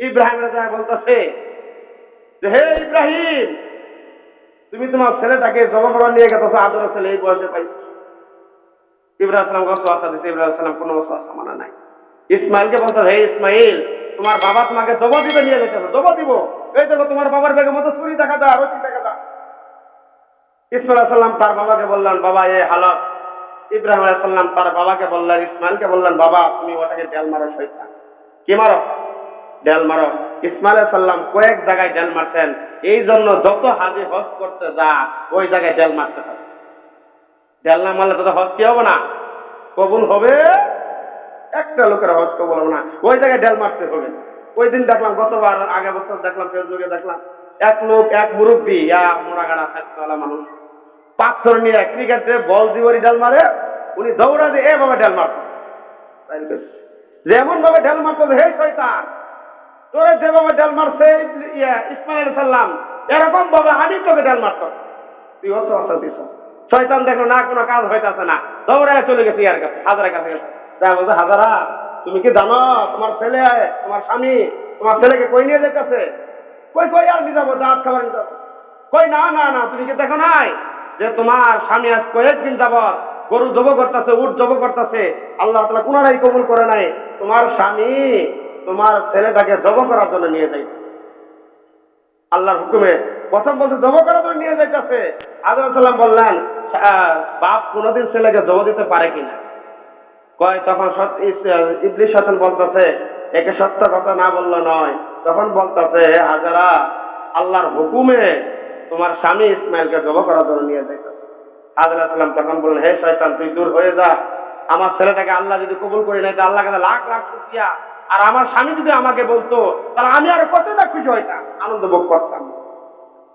ইব্রাহিম রাজা বলতেছে যে, হে ইব্রাহিম, তুমি তোমার ছেলেটাকে জমা নিয়ে গেছো আদরের ছেলে এই বয়সে পাইছো। ইব্রাহিম কত আশা দিতে, ইব্রাহিম নাই। ইসমাইলকে বলতো হে ইসমাইল, তোমার বাবা তোমাকে জবা দিবে নিয়ে জবা দিব। এই দেখো তোমার বাবার ব্যাগের মতো চুরি দেখা যায় রসি দেখা যায় ইসমাইল সাল্লাম তার বাবাকে বললেন, বাবা, এ হালত। ইব্রাহিম তার বাবাকে বললেন, ইসমাইলকে বললেন, বাবা, তুমি ওটাকে ডেল মারো শৈতান কি মারো? ডেল মারো। ইসমাইল সাল্লাম কয়েক জায়গায় ডেল মারছেন এই জন্য যত হাজি হজ করতে যা ওই জায়গায় ডেল মারতে হবে ডেল না মারলে তো হজ কি হবে না? কবুল হবে? একটা লোকের হজ কবুল হবে না। ওই জায়গায় ডেল মারতে হবে। ওই দিন দেখলাম, গতবার আগে বছর দেখলাম, ফেসবুকে দেখলাম, এক লোক, এক মুরব্বী, ইয়া মোড়াগাড়া স্বাস্থ্যওয়ালা মানুষ, পাথর নিয়ে ক্রিকেটে বল দিবরি ডাল মারে, উনি দৌড়া দিয়ে এভাবে ডাল মারত। যেমন ভাবে ডাল মারতো হে শয়তান। তোরে যেভাবে ডাল মারছে ইসমাইল সাল্লাম এরকম ভাবে আমি তোকে ডাল মারতাম। তুই অত অসা দিস শয়তান দেখো না, কোনো কাজ হইতাছে না। দৌড়ায় চলে গেছে ইয়ার কাছে, হাজারের কাছে গেছে। বলছে, হাজারা, তুমি কি জানো, তোমার ছেলে, তোমার স্বামী, তোমার ছেলেকে কই নিয়ে যেতেছে কই কই, আর নিয়ে যাব দাঁত খাবার নিয়ে যাব। কই, না না না, তুমি কি দেখো নাই যে তোমার স্বামী আজ কয়েকদিন যাবৎ গরু জব করতেছে, উট জব করতেছে? আল্লাহ তালা কোনারাই কবুল করে নাই। তোমার স্বামী তোমার ছেলেটাকে জব করার জন্য নিয়ে যাই আল্লাহর হুকুমে প্রথম বলতে জব করার জন্য নিয়ে যাইতেছে। আদম সাল্লাম বললেন বাপ কোনোদিন ছেলেকে জব দিতে পারে কিনা? কয়, তখন ইবলিশ শাসন বলতেছে, একে সত্য কথা না বললে নয়। তখন বলতেছে হাজারা, আল্লাহর হুকুমে তোমার স্বামী ইসমাইলকে জব করার জন্য নিয়ে যাইতেছে। হাজারা সাল্লাম তখন বললেন, হে শয়তান, তুই দূর হয়ে যা। আমার ছেলেটাকে আল্লাহ যদি কবুল করি নেয়, তো আল্লাহ কাছে লাখ লাখ শুক্রিয়া। আর আমার স্বামী যদি আমাকে বলতো, তাহলে আমি আরও কতটা খুশি হইতাম। আনন্দ ভোগ করতাম।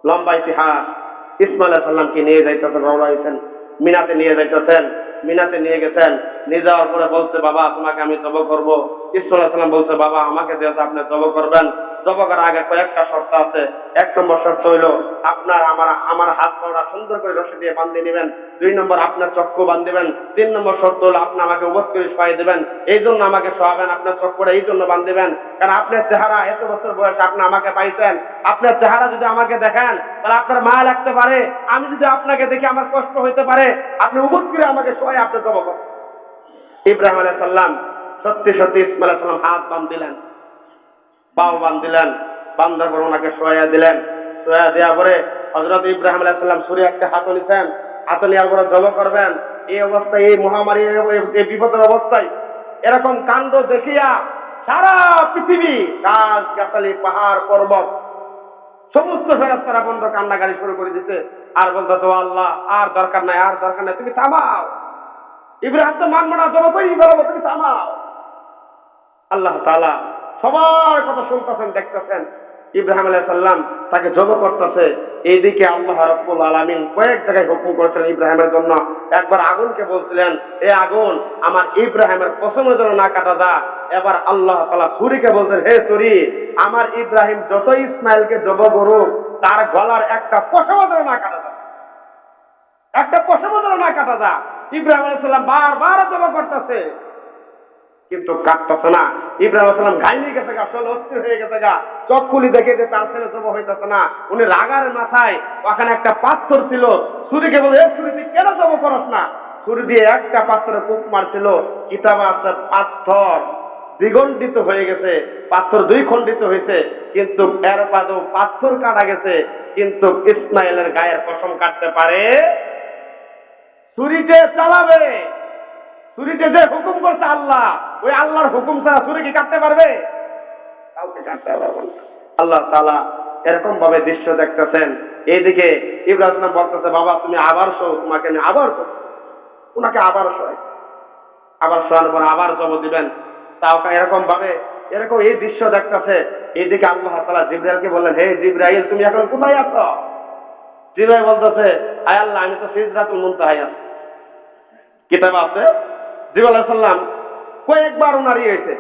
লম্বা ইতিহাস। ইসমাইল সাল্লামকে নিয়ে যাইতেছেন, রওনা হয়েছেন মিনাতে নিয়ে যাইতেছেন, মিনাতে নিয়ে গেছেন। নিয়ে যাওয়ার পরে বলছে, বাবা, তোমাকে আমি তব করব। ইসমাল সাল্লাম বলছে, বাবা, আমাকে যেহেতু আপনি তব করবেন জব করার আগে কয়েকটা শর্ত আছে। এক নম্বর শর্ত হইল, আপনার আমার আমার হাত পাওয়া সুন্দর করে রসি দিয়ে বাঁধিয়ে নেবেন। দুই নম্বর, আপনার চক্ষু বাঁধিবেন তিন নম্বর শর্ত হলো, আপনি আমাকে উবোধ করে শোয়াই দেবেন। এই জন্য আমাকে শোয়াবেন, আপনার চক্ষুটা এই জন্য বাঁধিবেন কারণ আপনার চেহারা এত বছর বয়সে আপনি আমাকে পাইছেন। আপনার চেহারা যদি আমাকে দেখেন, তাহলে আপনার মায়া লাগতে পারে। আমি যদি আপনাকে দেখি আমার কষ্ট হইতে পারে, আপনি উবোধ করে আমাকে শোয়াই আপনি জব করেন। ইব্রাহিম আলাইহিস সালাম সত্যি সত্যি ইসমাইল আলাইহিস সালাম হাত বান দিলেন পাও বান দিলেন, বান্দার পর ওনাকে শোয়া দিলেন। শোয়া দেওয়ার পরে হজরত ইব্রাহিম আলাইহিস সুরে একটা হাত নিছেন হাত নেওয়ার পরে জব করবেন। এই অবস্থায়, এই মহামারী, এই বিপদের অবস্থায় এরকম কাণ্ড দেখিয়া সারা পৃথিবী গাছ গাছালি পাহাড়, পর্বত, সমস্ত ফেরস্তারা বন্ধ কান্নাকারি শুরু করে দিতে আর বলতো তো আল্লাহ, আর দরকার নাই, আর দরকার নাই, তুমি থামাও। ইব্রাহিম তো মানবো না বলব তুমি থামাও। আল্লাহ তালা সবার কথা শুনতেছেন, দেখতেছেন। ইব্রাহিম আলাইহিস সাল্লাম তাকে জব করতেছে। এইদিকে আল্লাহ রব্বুল আলামিন কয়েক জায়গায় হুকুম করেছেন ইব্রাহিমের জন্য। একবার আগুনকে বলছিলেন, এ আগুন, আমার ইব্রাহিমের পছন্দের জন্য না কাটা দা এবার আল্লাহ তালা সুরিকে বলছেন, হে সুরি আমার ইব্রাহিম যত ইসমাইলকে জব করুক, তার গলার একটা পশম যেন না কাটা দা একটা পশম যেন না কাটা দা ইব্রাহিম আলাইহিস সাল্লাম বারবার জব করতেছে। কিন্তু কাটতেছে না। ইব্রাহিম সালাম ঘাইনি গেছে গা আসলে অস্থির হয়ে গেছে গা। চোখ খুলি দেখে যে তার ছেলে জব হইতেছে না। উনি রাগার মাথায় ওখানে একটা পাথর ছিল। ছুরিকে বলে, এ ছুরি, তুই কেন জব করস না? ছুরি দিয়ে একটা পাথরে কূপ মারছিল। কিতাব আছে পাথর দ্বিগণ্ডিত হয়ে গেছে। পাথর দুই খণ্ডিত হয়েছে কিন্তু এর বাদেও পাথর কাটা গেছে। কিন্তু ইসমাইলের গায়ের কসম কাটতে পারে। ছুরিতে চালাবে। ছুরিতে যে হুকুম করছে আল্লাহ, ওই আল্লাহর হুকুম ছাড়া ছুরি কি কাটতে পারবে? কাউকে কাটতে পারবে আল্লাহ তালা এরকম ভাবে দৃশ্য দেখতেছেন। এইদিকে ইব্রাহিম বলতেছে, বাবা, তুমি আবার শো তোমাকে আমি আবার ওনাকে আবার শোয় আবার শোয়ানোর পর আবার জব দিবেন। তাও এরকম ভাবে, এরকম এই দৃশ্য দেখতেছে। এইদিকে আল্লাহ তালা জিব্রাইলকে বললেন, হে জিব্রাইল, তুমি এখন কোথায় আছো? জিব্রাইল বলতেছে, আয় আল্লাহ, আমি তো সিজদাতুল মুনতাহায় আছি। কিতাব আছে? জিবাল সাল্লাম কয়েকবার ওনারই হয়েছে।